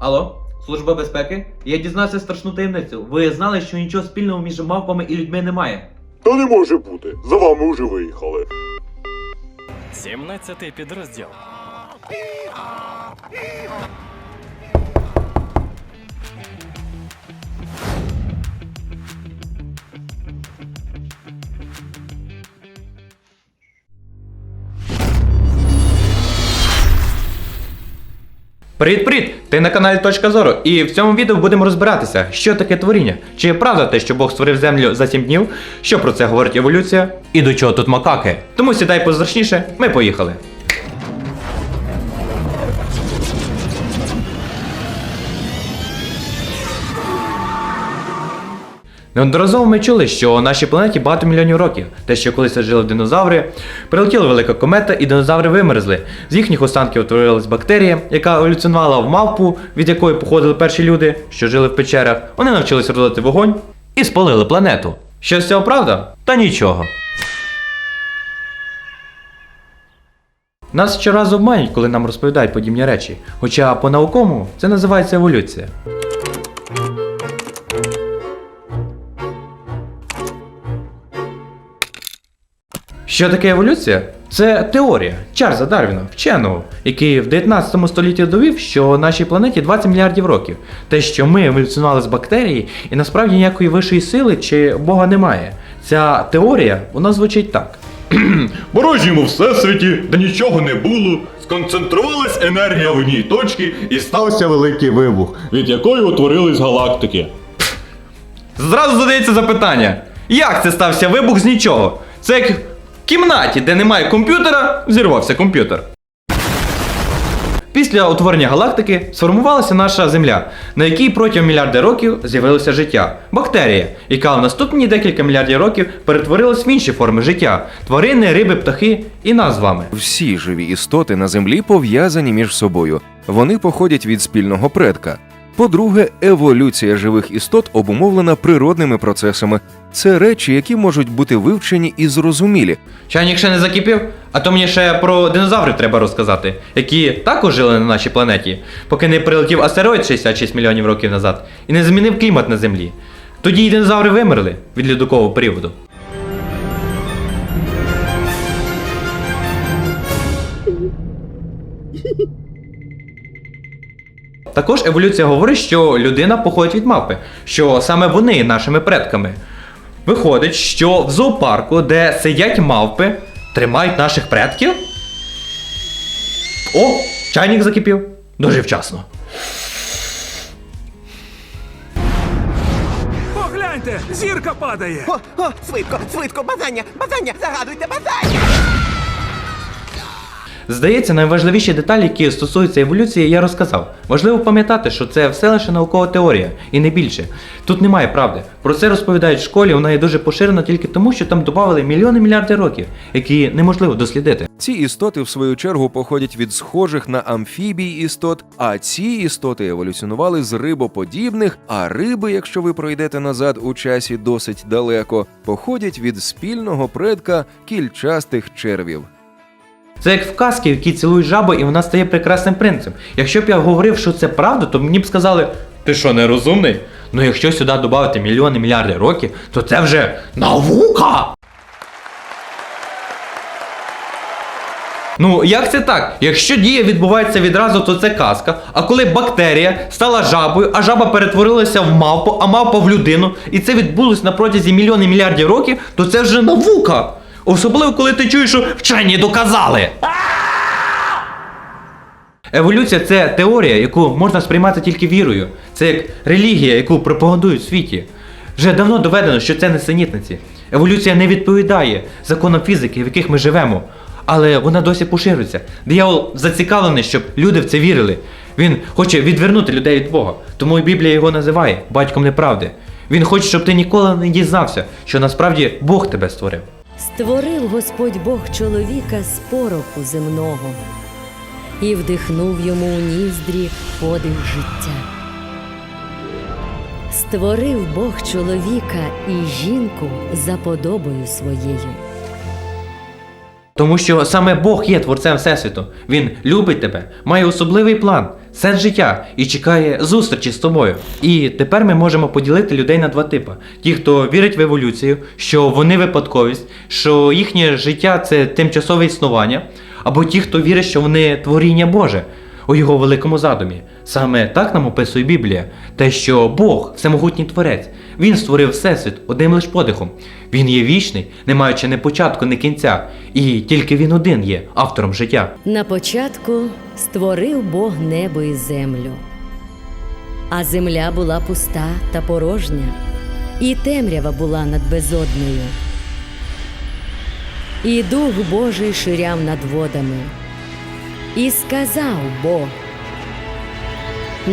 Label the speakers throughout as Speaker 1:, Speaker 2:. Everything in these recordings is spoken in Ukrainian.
Speaker 1: Алло, служба безпеки? Я дізнався страшну таємницю. Ви знали, що нічого спільного між мавпами і людьми немає.
Speaker 2: Та не може бути. За вами вже виїхали.
Speaker 3: 17 підрозділ.
Speaker 1: Привіт-привіт! Ти на каналі Точка Зору, і в цьому відео будемо розбиратися, що таке творіння. Чи правда те, що Бог створив землю за 7 днів, що про це говорить еволюція, і до чого тут макаки. Тому сідай позручніше, ми поїхали. Неодноразово ми чули, що нашій планеті багато мільйонів років. Те, що колись жили динозаври, прилетіла велика комета, і динозаври вимерзли. З їхніх останків утворилась бактерія, яка еволюціонувала в мавпу, від якої походили перші люди, що жили в печерах. Вони навчились родити вогонь і спалили планету. Що з цього правда? Та нічого. Нас щоразу обманюють, коли нам розповідають подібні речі. Хоча по-науковому це називається еволюція. Що таке еволюція? Це теорія Чарльза Дарвіна, вченого, який в 19 столітті довів, що нашій планеті 20 мільярдів років. Те, що ми еволюціонували з бактерії, і насправді ніякої вищої сили чи Бога немає. Ця теорія вона звучить так.
Speaker 4: Порожньому всесвіті, де нічого не було, сконцентрувалась енергія в одній точці і стався великий вибух, від якої утворились галактики.
Speaker 1: Зразу задається запитання: як це стався вибух з нічого? Це як кімнаті, де немає комп'ютера, зірвався комп'ютер. Після утворення галактики сформувалася наша Земля, на якій протягом мільярда років з'явилося життя. Бактерія, яка в наступні декілька мільярдів років перетворилась в інші форми життя: тварини, риби, птахи і нас з вами.
Speaker 5: Всі живі істоти на землі пов'язані між собою. Вони походять від спільного предка. По-друге, еволюція живих істот обумовлена природними процесами. Це речі, які можуть бути вивчені і зрозумілі.
Speaker 1: Чайник ще не закипів, а то мені ще про динозаврів треба розказати, які також жили на нашій планеті, поки не прилетів астероїд 66 мільйонів років назад і не змінив клімат на Землі. Тоді й динозаври вимерли від льодового періоду. Також еволюція говорить, що людина походить від мавпи, що саме вони є нашими предками. Виходить, що в зоопарку, де сидять мавпи, тримають наших предків. О, чайник закипів. Дуже вчасно.
Speaker 6: Погляньте, зірка падає.
Speaker 7: О, о, швидко, швидко, бажання, бажання, загадуйте бажання.
Speaker 1: Здається, найважливіші деталі, які стосуються еволюції, я розказав. Важливо пам'ятати, що це все лише наукова теорія, і не більше. Тут немає правди. Про це розповідають в школі, вона є дуже поширена тільки тому, що там додавали мільйони мільярди років, які неможливо дослідити.
Speaker 5: Ці істоти, в свою чергу, походять від схожих на амфібій істот, а ці істоти еволюціонували з рибоподібних, а риби, якщо ви пройдете назад у часі досить далеко, походять від спільного предка кільчастих червів.
Speaker 1: Це як в казки, в якій цілують жабу, і вона стає прекрасним принцем. Якщо б я говорив, що це правда, то мені б сказали, ти що, нерозумний? Ну якщо сюди додати мільйони мільярди років, то це вже наука! Ну, як це так? Якщо дія відбувається відразу, то це казка. А коли бактерія стала жабою, а жаба перетворилася в мавпу, а мавпа в людину, і це відбулось на протязі мільйонів мільярдів років, то це вже наука. Особливо, коли ти чуєш, що вчені доказали. Еволюція це теорія, яку можна сприймати тільки вірою. Це як релігія, яку пропагандують в світі. Вже давно доведено, що це несенітниці. Еволюція не відповідає законам фізики, в яких ми живемо. Але вона досі поширюється. Диявол зацікавлений, щоб люди в це вірили. Він хоче відвернути людей від Бога. Тому і Біблія його називає батьком неправди. Він хоче, щоб ти ніколи не дізнався, що насправді Бог тебе створив.
Speaker 8: Створив Господь Бог чоловіка з пороху земного і вдихнув йому у ніздрі подих життя. Створив Бог чоловіка і жінку за подобою своєю.
Speaker 1: Тому що саме Бог є творцем Всесвіту. Він любить тебе, має особливий план. Сенс життя і чекає зустрічі з тобою. І тепер ми можемо поділити людей на два типи: ті, хто вірить в еволюцію, що вони випадковість, що їхнє життя це тимчасове існування, або ті, хто вірить, що вони творіння Боже у його великому задумі. Саме так нам описує Біблія, те, що Бог, всемогутній творець, він створив всесвіт одним лиш подихом. Він є вічний, не маючи ні початку, ні кінця, і тільки він один є автором життя.
Speaker 8: На початку створив Бог небо і землю, а земля була пуста та порожня, і темрява була над безоднею. І Дух Божий ширяв над водами. І сказав Бог: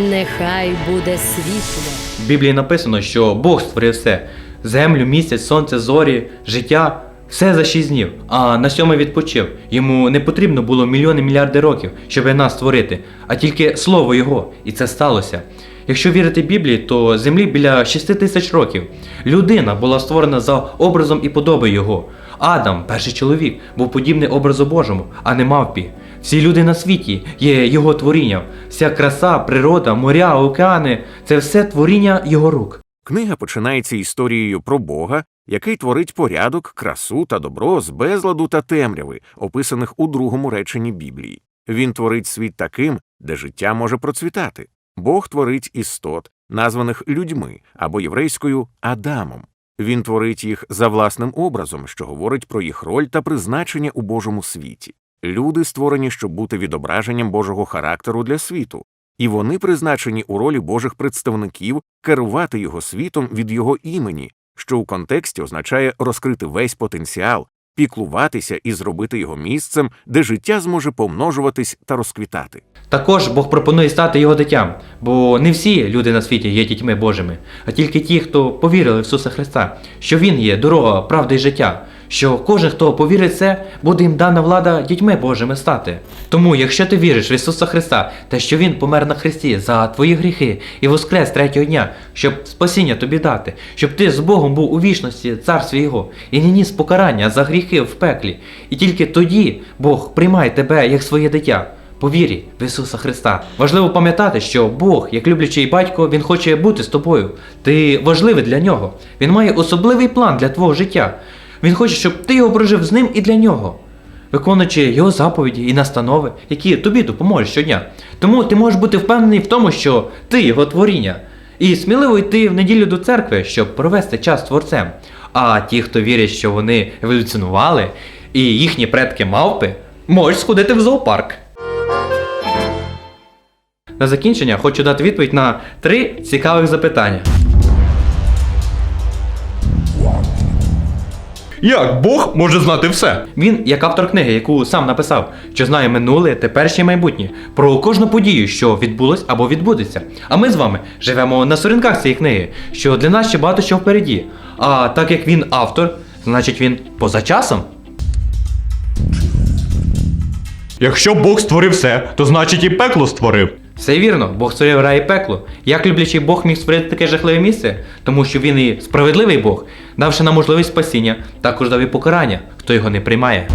Speaker 8: Нехай буде світло.
Speaker 1: В Біблії написано, що Бог створив все: землю, місяць, сонце, зорі, життя. Все за шість днів, а на сьомий відпочив. Йому не потрібно було мільйони мільярди років, щоб нас створити, а тільки слово його, і це сталося. Якщо вірити Біблії, то землі біля 6 тисяч років. Людина була створена за образом і подобою його. Адам, перший чоловік, був подібний образу Божому, а не мавпі. Всі люди на світі є його творінням. Вся краса, природа, моря, океани це все творіння його рук.
Speaker 3: Книга починається історією про Бога, який творить порядок, красу та добро з безладу та темряви, описаних у другому реченні Біблії. Він творить світ таким, де життя може процвітати. Бог творить істот, названих людьми або єврейською Адамом. Він творить їх за власним образом, що говорить про їх роль та призначення у Божому світі. Люди створені, щоб бути відображенням Божого характеру для світу, і вони призначені у ролі Божих представників керувати його світом від його імені, що у контексті означає розкрити весь потенціал, піклуватися і зробити його місцем, де життя зможе помножуватись та розквітати.
Speaker 1: Також Бог пропонує стати його дитям, бо не всі люди на світі є дітьми Божими, а тільки ті, хто повірили в Ісуса Христа, що Він є дорога, правда і життя, що кожен, хто повірить це, буде їм дана влада дітьми Божими стати. Тому, якщо ти віриш в Ісуса Христа, та що Він помер на Христі за твої гріхи і воскрес третього дня, щоб спасіння тобі дати, щоб ти з Богом був у вічності, царстві Його, і не ніс покарання за гріхи в пеклі, і тільки тоді Бог приймає тебе як своє дитя. По вірі в Ісуса Христа. Важливо пам'ятати, що Бог, як люблячий батько, Він хоче бути з тобою. Ти важливий для нього. Він має особливий план для твого життя. Він хоче, щоб ти його прожив з ним і для нього, виконуючи його заповіді і настанови, які тобі допоможуть щодня. Тому ти можеш бути впевнений в тому, що ти його творіння, і сміливо йти в неділю до церкви, щоб провести час з творцем. А ті, хто вірять, що вони еволюціонували, і їхні предки мавпи, можуть сходити в зоопарк. На закінчення хочу дати відповідь на три цікавих запитання.
Speaker 4: Як Бог може знати все?
Speaker 1: Він, як автор книги, яку сам написав, що знає минуле, теперішнє майбутнє, про кожну подію, що відбулось або відбудеться. А ми з вами живемо на сторінках цієї книги, що для нас ще багато що впереді. А так як він автор, значить він поза часом.
Speaker 4: Якщо Бог створив все, то значить і пекло створив.
Speaker 1: Все вірно, Бог створив рай і пекло. Як люблячий Бог міг створити таке жахливе місце? Тому що він і справедливий Бог, давши нам можливість спасіння, також дав і покарання, хто його не приймає.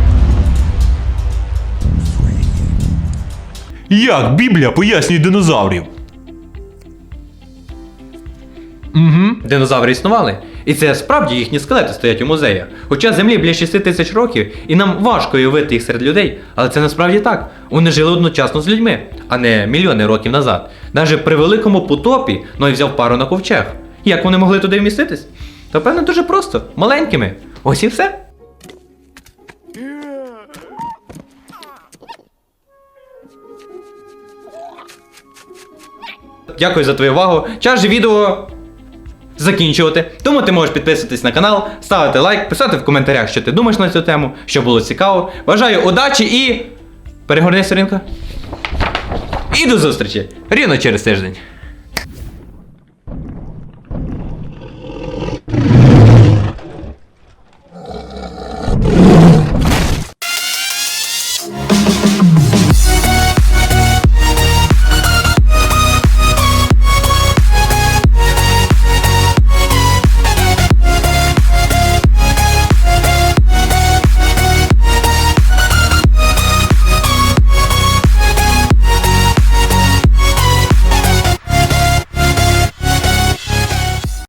Speaker 4: Як Біблія пояснює динозаврів?
Speaker 1: Динозаври існували, і це справді їхні скелети стоять у музеях. Хоча землі біля 6 тисяч років, і нам важко уявити їх серед людей, але це насправді так. Вони жили одночасно з людьми, а не мільйони років назад. Навіть при великому потопі Ной взяв пару на ковчег. Як вони могли туди вміститись? Та певно дуже просто, маленькими. Ось і все. Дякую за твою увагу. Час же відео закінчувати. Тому ти можеш підписуватись на канал, ставити лайк, писати в коментарях, що ти думаєш на цю тему, що було цікаво. Бажаю удачі і. Перегорни сторінка. І до зустрічі! Рівно через тиждень.